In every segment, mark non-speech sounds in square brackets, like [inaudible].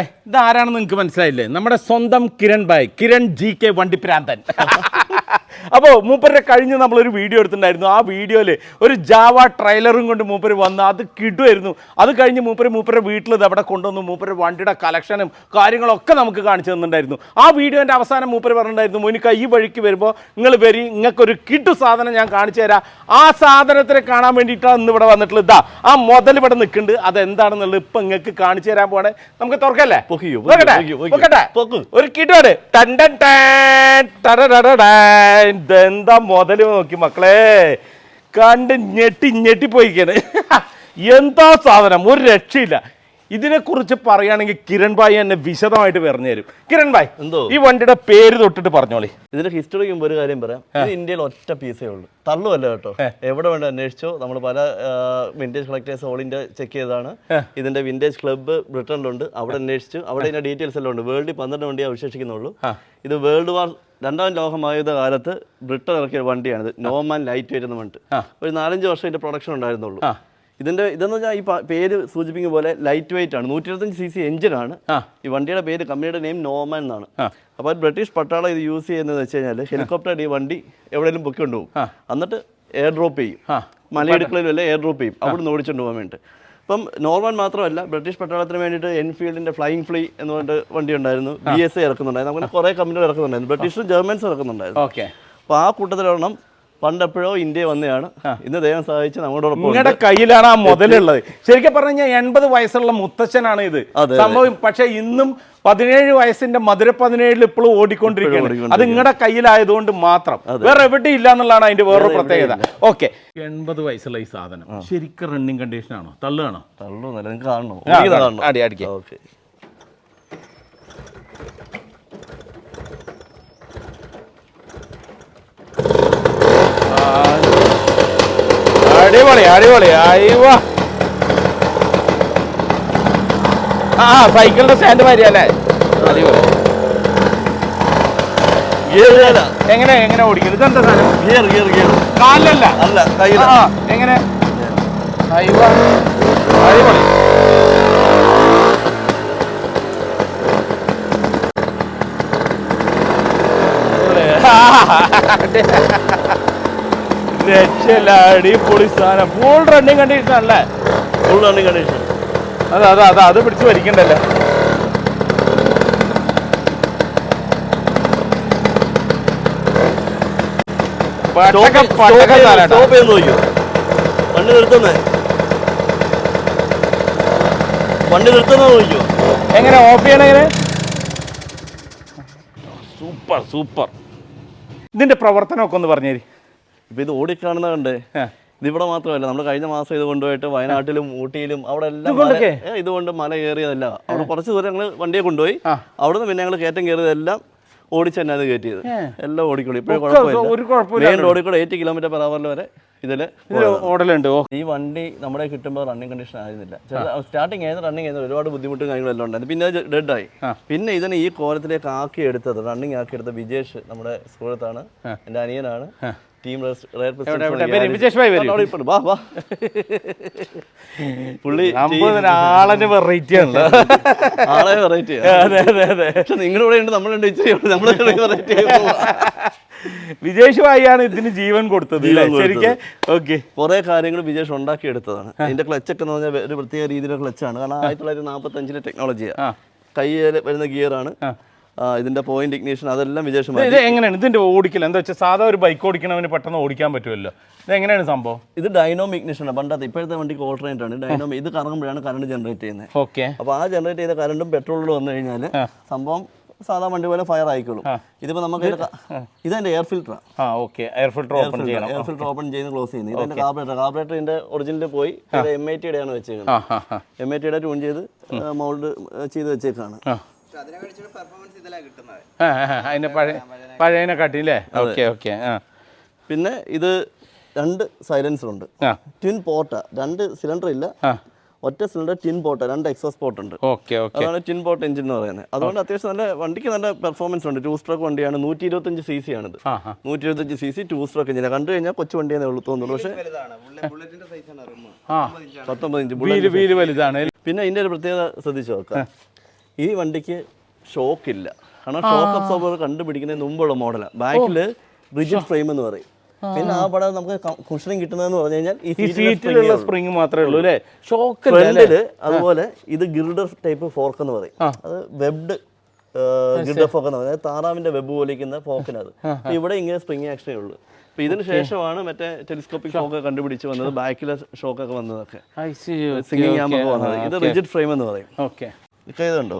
ഇതാരാണെന്ന് നിങ്ങൾക്ക് മനസ്സിലായില്ലേ? നമ്മുടെ സ്വന്തം കിരൺ ഭായ് കിരൺ ജി കെ വണ്ടിപ്രാന്തൻ. [laughs] അപ്പോൾ മൂപ്പരുടെ കഴിഞ്ഞ് നമ്മളൊരു വീഡിയോ എടുത്തിട്ടുണ്ടായിരുന്നു. ആ വീഡിയോയിൽ ഒരു ജാവ ട്രെയിലറും കൊണ്ട് മൂപ്പര് വന്ന് അത് കിടുമായിരുന്നു അത് കഴിഞ്ഞ് മൂപ്പര് മൂപ്പരുടെ വീട്ടിൽ ഇത് അവിടെ കൊണ്ടുവന്നു? മൂപ്പര് വണ്ടിയുടെ കളക്ഷനും കാര്യങ്ങളൊക്കെ നമുക്ക് കാണിച്ചു തന്നിട്ടുണ്ടായിരുന്നു. ആ വീഡിയോന്റെ അവസാനം മൂപ്പര് പറഞ്ഞിട്ടുണ്ടായിരുന്നു മോനിക്ക ഈ വഴിക്ക് വരുമ്പോൾ നിങ്ങൾ വരി നിങ്ങൾക്കൊരു കിട്ടു സാധനം ഞാൻ കാണിച്ചു തരാം. ആ സാധനത്തിനെ കാണാൻ വേണ്ടിയിട്ടാണ് ഇന്ന് ഇവിടെ വന്നിട്ടുള്ളത്. ഇതാ ആ മുതൽ ഇവിടെ നിൽക്കുന്നുണ്ട്. അതെന്താണെന്നുള്ളത് ഇപ്പം നിങ്ങൾക്ക് കാണിച്ചു തരാൻ പോണേ നമുക്ക് തുറക്കല്ലേ. ഒരു കിടുവാണ് ടൻ ടൻ ടാൻ, ഇതെന്താ മുതൽ നോക്കി മക്കളെ? കണ്ട് ഞെട്ടി ഞെട്ടിപ്പോയിക്കാണ് [laughs] എന്താ സാധനം? ഒരു രക്ഷയില്ല. ഇതിനെക്കുറിച്ച് പറയുകയാണെങ്കിൽ കിരൺ ഭായി എന്നെ വിശദമായിട്ട് പറഞ്ഞു തരും കിരൺ ഭായ് എന്തോ? ഈ വണ്ടിയുടെ പേര് തൊട്ടിട്ട് പറഞ്ഞോളി. ഇതിന്റെ ഹിസ്റ്ററി ഒരു കാര്യം പറയാം. ഇത് ഇന്ത്യയിൽ ഒറ്റ പീസേ ഉള്ളൂ. തള്ളുമല്ല കേട്ടോ. എവിടെ വേണ്ട അന്വേഷിച്ചോ. നമ്മൾ പല vintage collectors all India check ചെയ്തതാണ്. ഇതിന്റെ വിന്റേജ് ക്ലബ്ബ് ബ്രിട്ടനിലുണ്ട്. അവിടെ അന്വേഷിച്ചു. അവിടെ ഇതിന്റെ ഡീറ്റെയിൽസ് എല്ലാം ഉണ്ട്. വേൾഡിൽ പന്ത്രണ്ട് വണ്ടി അവശേഷിക്കുന്നുള്ളൂ. ഇത് വേൾഡ് വാർ രണ്ടാം ലോകമായുധ കാലത്ത് ബ്രിട്ടൻ ഇറക്കിയ വണ്ടിയാണിത്. നോമാൻ ലൈറ്റ് വെയിറ്റ് എന്ന് പറഞ്ഞിട്ട്. ഒരു നാലഞ്ച് വർഷം ഇതിന്റെ പ്രൊഡക്ഷൻ ഉണ്ടായിരുന്നുള്ളൂ. ഇതിന്റെ ഇതെന്ന് പറഞ്ഞാൽ ഈ പേര് സൂചിപ്പിക്കുന്ന പോലെ ലൈറ്റ് വെയിറ്റ് ആണ്. നൂറ്റി ഇരുപത്തഞ്ച് സി സി എഞ്ചിനാണ് ആണ് ഈ വണ്ടിയുടെ പേര് കമ്പനിയുടെ നെയിം നോമൻ എന്നാണ്. അപ്പോൾ ബ്രിട്ടീഷ് പട്ടാളം ഇത് യൂസ് ചെയ്യുന്നത് വെച്ച് കഴിഞ്ഞാൽ ഹെലികോപ്റ്റർ ഈ വണ്ടി എവിടെയെങ്കിലും പൊക്കി കൊണ്ടുപോകും എന്നിട്ട് എയർ ഡ്രോപ്പ് ചെയ്യും. ആ. വല്ല എയർ ഡ്രോപ്പ് ചെയ്യും. അവിടെ നിന്ന് ഓടിച്ചുകൊണ്ട് പോകാൻ വേണ്ടിയിട്ട്. അപ്പം നോർമൽ മാത്രമല്ല ബ്രിട്ടീഷ് പട്ടാളത്തിന് വേണ്ടിയിട്ട് എൻഫീൽഡിന്റെ ഫ്ലൈയിങ് ഫ്ലീ എന്ന് പറഞ്ഞിട്ട് വണ്ടി ഉണ്ടായിരുന്നു. ബി എസ് എ ഇറക്കുന്നുണ്ടായിരുന്നു. അങ്ങനെ കുറേ കമ്പനികൾ ഇറക്കുന്നുണ്ടായിരുന്നു. ബ്രിട്ടീഷും ജർമ്മൻസും ഇറക്കുന്നുണ്ടായിരുന്നു. ഓക്കെ. അപ്പോൾ ആ കൂട്ടത്തിലൊരെണ്ണം പണ്ടെപ്പോഴോ ഇന്ത്യ വന്നതാണ് ഇന്ന് ദൈവം സഹായിച്ച് നമ്മളോടൊപ്പം ഉണ്ട്. നിങ്ങളുടെ കയ്യിലാണ് ആ മുതലുള്ളത്. ശരിക്കും പറഞ്ഞു കഴിഞ്ഞാൽ എൺപത് വയസ്സുള്ള മുത്തച്ഛനാണ് ഇത്. സംഭവം പക്ഷെ ഇന്നും പതിനേഴ് വയസ്സിന്റെ മധുര പതിനേഴിൽ ഇപ്പോഴും ഓടിക്കൊണ്ടിരിക്കുകയാണ്. അത് നിങ്ങളുടെ കയ്യിലായതുകൊണ്ട് മാത്രം. വേറെ എവിടെ ഇല്ല എന്നുള്ളതാണ് അതിന്റെ വേറൊരു പ്രത്യേകത. ഓക്കെ. എൺപത് വയസ്സുള്ള ഈ സാധനം ശരിക്കും റണ്ണിങ് കണ്ടീഷൻ ആണോ? തള്ളുകയാണോ തള്ളു നിങ്ങൾക്ക്. കാണണോ? അടി, അടിക്ക്. അടിപൊളി അടിപൊളി. അയ്യോ ആ സൈക്കിളിന്റെ സ്റ്റാൻഡ് മാതിരിയല്ലേ അടിപൊളി. ഗിയർ എങ്ങനെ എങ്ങനെ ഓടിക്കും? ഇതെന്താ സാധനം? Gear gear gear. കാലിലല്ല? അല്ല കയ്യിൽ എങ്ങനെ? അയ്യോ അടിപൊളി. രക്ഷയില്ല അടിപൊളി സാധനം. ഫുൾ റണ്ണിങ് കണ്ടീഷൻ അല്ലേ? ഫുൾ റണ്ണിങ് കണ്ടീഷൻ അതെ അതെ അതെ അത് പിടിച്ച് വലിക്കണ്ടല്ലേ. സ്റ്റോപ്പ് നോക്കിയോ വണ്ടി നിർത്തുന്നേ. വണ്ടി നിർത്തുന്ന നോക്കിയോ എങ്ങനെ ഓഫ് ചെയ്യണം എങ്ങനെ? സൂപ്പർ സൂപ്പർ ഇതിന്റെ പ്രവർത്തനമൊക്കെ ഒന്ന് പറഞ്ഞേരി. ഇപ്പൊ ഇത് ഓടിക്കാണുന്ന കണ്ടേ. ഇതിവിടെ മാത്രമല്ല നമ്മൾ കഴിഞ്ഞ മാസം ഇത് കൊണ്ടുപോയിട്ട് വയനാട്ടിലും ഊട്ടിയിലും അവിടെ എല്ലാം ഇതുകൊണ്ട് മല കയറിയതല്ല. അവിടെ കുറച്ച് ദൂരം ഞങ്ങൾ വണ്ടിയെ കൊണ്ടുപോയി. അവിടുന്ന് പിന്നെ ഞങ്ങൾ കയറ്റം കയറിയതെല്ലാം ഓടിച്ച് തന്നെ അത് കയറ്റിയത്. എല്ലാം ഓടിക്കോളൂ ഇപ്പോഴും കുഴപ്പമില്ല. മെയിൻ റോഡിൽ കൂടെ എയ്റ്റി കിലോമീറ്റർ പെർ അവറിൽ വരെ ഇതിൽ ഇതിൽ ഓടലുണ്ട്. ഈ വണ്ടി നമ്മുടെ കിട്ടുമ്പോൾ റണ്ണിങ് കണ്ടീഷൻ ആയിരുന്നില്ല. സ്റ്റാർട്ടിങ് ആയിരുന്നു റണ്ണിങ് ആയിരുന്നു. ഒരുപാട് ബുദ്ധിമുട്ടും കാര്യങ്ങളെല്ലാം ഉണ്ടായിരുന്നു. പിന്നെ ഡെഡ് ആയി. പിന്നെ ഇതിനെ ഈ കോലത്തിലേക്ക് ആക്കി എടുത്തത് റണ്ണിങ് ആക്കി എടുത്ത വിജേഷ് നമ്മുടെ സുഹൃത്താണ് എന്റെ അനിയനാണ്. ടീം വിജേഷ് ഭായ് വരൂ. വാ വാ. പുള്ളി അമ്പതിന് ആളന് വെറൈറ്റി ആണല്ലോ. ആളെ വെറൈറ്റി അതെ അതെ അതെ. പക്ഷെ നിങ്ങളുടെ ഇവിടെ ഉണ്ട് നമ്മളുണ്ട് ഇച്ചിരി നമ്മൾ വെറൈറ്റി വിജേഷ് ഭായിയാണ് ഇതിന് ജീവൻ കൊടുത്തത്? ശരിക്കും? ഓക്കെ. കുറെ കാര്യങ്ങൾ വിജേഷ് ഉണ്ടാക്കി എടുത്തതാണ് അതിന്റെ ക്ലച്ച് ഒക്കെ എന്ന് പറഞ്ഞാൽ ഒരു പ്രത്യേക രീതിയിലുള്ള ക്ലച്ചാണ് കാരണം ആയിരത്തി തൊള്ളായിരത്തി നാൽപ്പത്തി അഞ്ചിലെ ടെക്നോളജിയാണ് കയ്യിൽ വരുന്ന ഗിയറാണ് ഇതിന്റെ പോയിന്റ് ഇഗ്നീഷൻ അതെല്ലാം വിജേഷ് ഇത് എങ്ങനെയാണ്? ഇതിന്റെ ഓടിക്കൽ എന്താ വെച്ചാൽ സാധാ ഒരു ബൈക്ക് ഓടിക്കണവന് പെട്ടെന്ന് ഓടിക്കാൻ പറ്റുമല്ലോ. ഇത് എങ്ങനെയാണ് സംഭവം? ഇത് ഡൈനോമിക് ഇഗ്നിഷൻ ആണ്. പണ്ടത്തെ ഇപ്പോഴത്തെ വണ്ടിക്ക് ഓൾട്ടർനേറ്റ് ആണ്. ഡൈനോമിക് ഇത് കറങ്ങുമ്പോഴാണ് കറണ്ട് ജനറേറ്റ് ചെയ്യുന്നത് ഓക്കെ. അപ്പോൾ ആ ജനറേറ്റ് ചെയ്ത കറണ്ടും പെട്രോളിലും വന്നു കഴിഞ്ഞാൽ സംഭവം സാധാ വണ്ടി പോലെ ഫയർ ആയിക്കോളും. ഇതിപ്പോ നമുക്ക് ഇതിന്റെ air filter air filter open ചെയ്യണം. എയർ ഫിൽറ്റർ ഓപ്പൺ ചെയ്ത് ക്ലോസ് ചെയ്യുന്നത് ഇതിന്റെ കാർബറേറ്റർ കാർബറേറ്റർ ഇതിന്റെ ഒറിജിനൽ പോയി എം ഐ ടിയുടെ ആണ് വെച്ചേക്കുന്നത്. എം ഐ ടിയുടെ ട്യൂൺ ചെയ്ത് മോൾഡ് ചെയ്ത് വെച്ചേക്കാണ്. അതിന്റെ പഴയ പഴയനെ കാട്ടില്ലേ ഓക്കെ ഓക്കെ ആ. പിന്നെ ഇത് രണ്ട് സൈലൻസർ ഉണ്ട് ട്വിൻ പോർട്ട രണ്ട് സിലിണ്ടർ ഇല്ല. ഒറ്റ സിലിണ്ടർ ട്വിൻ പോർട്ട രണ്ട് എക്സോസ് പോർട്ട് ഉണ്ട്. Okay okay. അതാണ് ട്വിൻ പോർട്ട് എഞ്ചിൻ എന്ന് പറയുന്നത്. അതുകൊണ്ട് അത്യാവശ്യം നല്ല വണ്ടിക്ക് നല്ല പെർഫോമൻസ് ഉണ്ട്. ടൂ സ്ട്രോക്ക് വണ്ടിയാണ്. നൂറ്റി ഇരുപത്തഞ്ച് സി സി ആണിത്. നൂറ്റി ഇരുപത്തി നൂറ്റി ഇരുപത്തഞ്ച് C C two stroke engine കണ്ടു കഴിഞ്ഞാൽ കൊച്ചു വണ്ടിയെന്നേ ഉള്ളൂ തോന്നുന്നു പക്ഷേ പത്തൊമ്പത് ഇഞ്ച് വീൽ വീൽ വലുതാണ്. പിന്നെ ഇതിന്റെ ഒരു പ്രത്യേകത ശ്രദ്ധിച്ചു നോക്കാം. ഈ വണ്ടിക്ക് ഷോക്ക് ഇല്ല കാരണം ഷോക്ക് അബ്സോർബർ കണ്ടുപിടിക്കുന്നതിന് മുമ്പുള്ള മോഡലാണ് ബാക്കിൽ റിജിഡ് ഫ്രെയിം എന്ന് പറയും. പിന്നെ ആ പടം നമുക്ക് കുഷനിങ് കിട്ടുന്നതെന്ന് പറഞ്ഞു കഴിഞ്ഞാൽ ഈ സീറ്റിലുള്ള സ്പ്രിങ് മാത്രമേ ഉള്ളൂ അല്ലേ? ഷോക്ക് ഫ്രണ്ടിൽ അതുപോലെ ഇത് ഗിർഡർ ടൈപ്പ് ഫോർക്ക് എന്ന് പറയും. അത് വെബ്ഡ് ഗിർഡർ ഫോർക്ക് എന്ന് പറയുന്നത് താറാവിന്റെ വെബ് പോലിരിക്കുന്ന ഫോക്കിനത് ഇവിടെ ഇങ്ങനെ സ്പ്രിങ് ആക്ഷനേ ഉള്ളൂ. അപ്പൊ ഇതിന് ശേഷമാണ് മറ്റേ ടെലിസ്കോപ്പിക് ഷോക്ക് കണ്ടുപിടിച്ച് വന്നത്. ബാക്കിലെ ഷോക്കൊക്കെ വന്നതൊക്കെ. സിംഗിങ് ആകുമ്പോൾ വന്നത്. ഇത് റിജിഡ് ഫ്രെയിം എന്ന് പറയും. ഓക്കെ ഇതൊക്കെ നെറ്റിൽ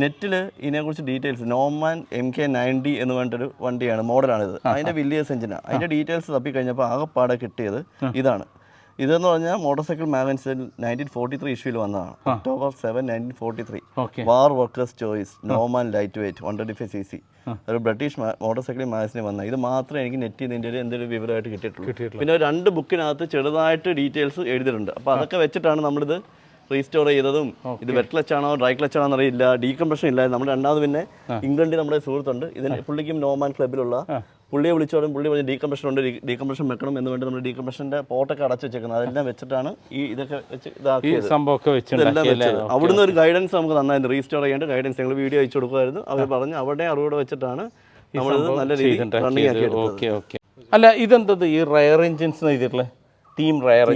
നെറ്റിൽ ഇതിനെക്കുറിച്ച് ഡീറ്റെയിൽസ് നോമാൻ എം കെ നയന്റി എന്ന് പറഞ്ഞിട്ടൊരു വണ്ടിയാണ് മോഡലാണിത്. അതിന്റെ വില്ലിയേഴ്സ് എഞ്ചിനാണ് അതിന്റെ ഡീറ്റെയിൽസ് തപ്പി കഴിഞ്ഞപ്പോൾ ആകെപ്പാടെ കിട്ടിയത് ഇതാണ്. ഇതെന്ന് പറഞ്ഞാൽ മോട്ടോർ സൈക്കിൾ മാഗൻസിൽ നയന്റീൻ ഫോർട്ടി ത്രീ ഇഷ്യൂവിൽ വന്നതാണ്. October seven nineteen forty three. War workers choice Noman lightweight one twenty five C C. ഒരു ബ്രിട്ടീഷ് മോട്ടോർ സൈക്കിൾ മാഗസിനിൽ വന്ന. ഇത് മാത്രമേ എനിക്ക് നെറ്റ് ചെയ്തതിന്റെ ഒരു എന്തൊരു വിവരമായിട്ട് കിട്ടിയിട്ടുള്ളൂ. പിന്നെ രണ്ട് ബുക്കിനകത്ത് ചെറുതായിട്ട് ഡീറ്റെയിൽസ് എഴുതിയിട്ടുണ്ട്. അപ്പോൾ അതൊക്കെ വെച്ചിട്ടാണ് നമ്മളിത് റീസ്റ്റോർ ചെയ്തതും ഇത് വെറ്റ് ക്ലച്ച് ആണോ ഡ്രൈ ക്ലച്ച് ആണോ അറിയില്ല ഡീകംപ്രഷൻ ഇല്ല നമ്മൾ രണ്ടാമത് പിന്നെ ഇംഗ്ലണ്ടിൽ നമ്മുടെ സുഹൃത്തുണ്ട്. ഇതിന് പുള്ളിക്കും നോമാൻ ക്ലബിലുള്ള പുള്ളിയെ വിളിച്ചോടും പുള്ളി പറഞ്ഞ് ഡീകംപ്രഷൻ ഉണ്ട് ഡീകംപ്രഷൻ വെക്കണം എന്ന് വേണ്ടി നമ്മൾ ഡീകംപ്രഷന്റെ പോർട്ടൊക്കെ അടച്ചു വെച്ചേക്കുന്നത്. അതെല്ലാം വെച്ചിട്ടാണ് ഈ ഇതൊക്കെ വെച്ച് ഇതാക്കിയത്. സംഭവമൊക്കെ വെച്ചത്. അവിടുന്ന് ഒരു ഗൈഡൻസ് നമുക്ക് നന്നായിരുന്നു റീസ്റ്റോർ ചെയ്യേണ്ട ഗൈഡൻസ് ഞങ്ങൾ വീഡിയോ അയച്ചു കൊടുക്കുമായിരുന്നു. അവർ പറഞ്ഞ് അവിടെ അറിവോടെ വെച്ചിട്ടാണ് നമ്മളിത് നല്ല രീതിയിൽ റണ്ണിങ് ആക്കി എടുത്തത്. Okay okay. അല്ല ഇതെന്തത് ഈ റയർ എഞ്ചിൻസ് എഴുതിയിട്ടുള്ള? ടീം റയർ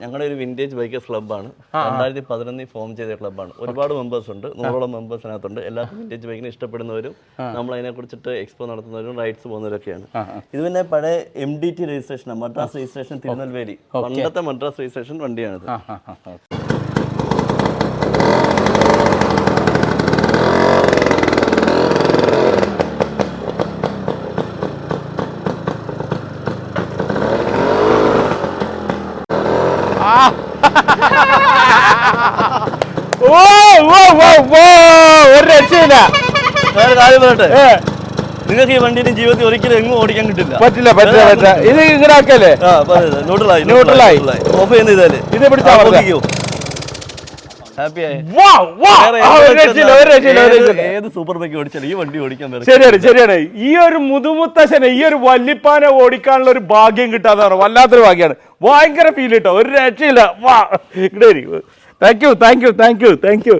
ഞങ്ങളുടെ ഒരു വിന്റേജ് ബൈക്കേഴ്സ് ക്ലബ്ബാണ് രണ്ടായിരത്തി പതിനൊന്നിൽ ഫോം ചെയ്ത ക്ലബ്ബാണ് ഒരുപാട് മെമ്പേഴ്സ് ഉണ്ട്. നൂറോളം മെമ്പേഴ്സ് അതിനകത്തുണ്ട്. എല്ലാ വിന്റേജ് ബൈക്കിനെ ഇഷ്ടപ്പെടുന്നവരും നമ്മൾ അതിനെ കുറിച്ചിട്ട് എക്സ്പോ നടത്തുന്നവരും റൈഡ്സ് പോകുന്നവരൊക്കെയാണ്. ഇത് പിന്നെ പഴയ M D T registration Madras registration Tirunelveli. പണ്ടത്തെ മദ്രാസ് രജിസ്ട്രേഷൻ വണ്ടിയാണിത് ആ ആ ആ ആ. ആ. ഓ ഓ ഓ ഓ ഒരു രക്ഷയില്ല വേറെ കാര്യം പറയട്ടെ? ഏ, നിങ്ങൾക്ക് ഈ വണ്ടിയുടെ ജീവിതത്തിൽ ഒരിക്കലും എങ്ങും ഓടിക്കാൻ കിട്ടില്ല. പറ്റില്ല പറ്റില്ല പറ്റില്ല. ഇത് ഇങ്ങനെ ആക്കല്ലേ ന്യൂട്രൽ ആയി ന്യൂട്രലായി ന്യൂട്രലായി. ഓഫ് ചെയ്യുന്ന ഇതല്ലേ? ഇത് പിടിച്ചാ ഏത് സൂപ്പർ ബൈക്ക് ഓടിച്ചാലും ഈ വണ്ടി ഓടിക്കാൻ ശരിയാണ് ശരിയാണ്. ഈ ഒരു മുതുമുത്തശ്ശനെ ഈ ഒരു വല്ലിപ്പാനെ ഓടിക്കാനുള്ള ഒരു ഭാഗ്യം കിട്ടാതാണ് വല്ലാത്തൊരു ഭാഗ്യമാണ്. ഭയങ്കര ഫീൽ കിട്ടോ. ഒരു രക്ഷയില്ല. വാ ഇവിടെ thank you thank you thank you thank you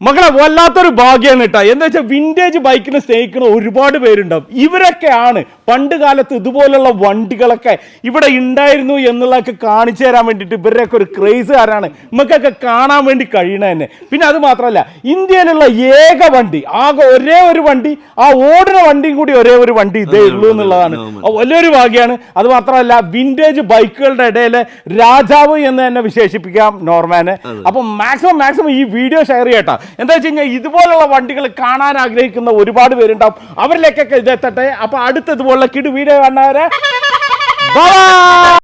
മക്കളെ വല്ലാത്തൊരു ഭാഗ്യമാണ് കേട്ടോ. എന്താ വെച്ചാൽ വിന്റേജ് ബൈക്കിനെ സ്നേഹിക്കുന്ന ഒരുപാട് പേരുണ്ടാവും. ഇവരൊക്കെയാണ് പണ്ട് കാലത്ത് ഇതുപോലുള്ള വണ്ടികളൊക്കെ ഇവിടെ ഉണ്ടായിരുന്നു എന്നുള്ളതൊക്കെ കാണിച്ചു തരാൻ വേണ്ടിയിട്ട് ഇവരുടെയൊക്കെ ഒരു ക്രേസ് ആരാണ് നമുക്കൊക്കെ കാണാൻ വേണ്ടി കഴിയണ തന്നെ. പിന്നെ അത് മാത്രമല്ല ഇന്ത്യയിലുള്ള ഏക വണ്ടി ആകെ ഒരേ ഒരു വണ്ടി ആ ഓടുന്ന വണ്ടിയും കൂടി ഒരേ ഒരു വണ്ടി ഇതേ ഉള്ളൂ എന്നുള്ളതാണ്. വലിയൊരു ഭാഗ്യമാണ്. അത് മാത്രമല്ല വിന്റേജ് ബൈക്കുകളുടെ ഇടയിലെ രാജാവ് എന്ന് തന്നെ വിശേഷിപ്പിക്കാം നോർമാനെ. അപ്പം മാക്സിമം മാക്സിമം ഈ വീഡിയോ ഷെയർ ചെയ്യട്ടാ എന്താ വെച്ച് കഴിഞ്ഞാൽ ഇതുപോലുള്ള വണ്ടികൾ കാണാൻ ആഗ്രഹിക്കുന്ന ഒരുപാട് പേരുണ്ടാവും. അവരിലേക്കൊക്കെ ഇതെത്തട്ടെ അപ്പോൾ അപ്പൊ അടുത്ത ഇതുപോലുള്ള കിടു വീഡിയോ കാണാവരെ ബൈ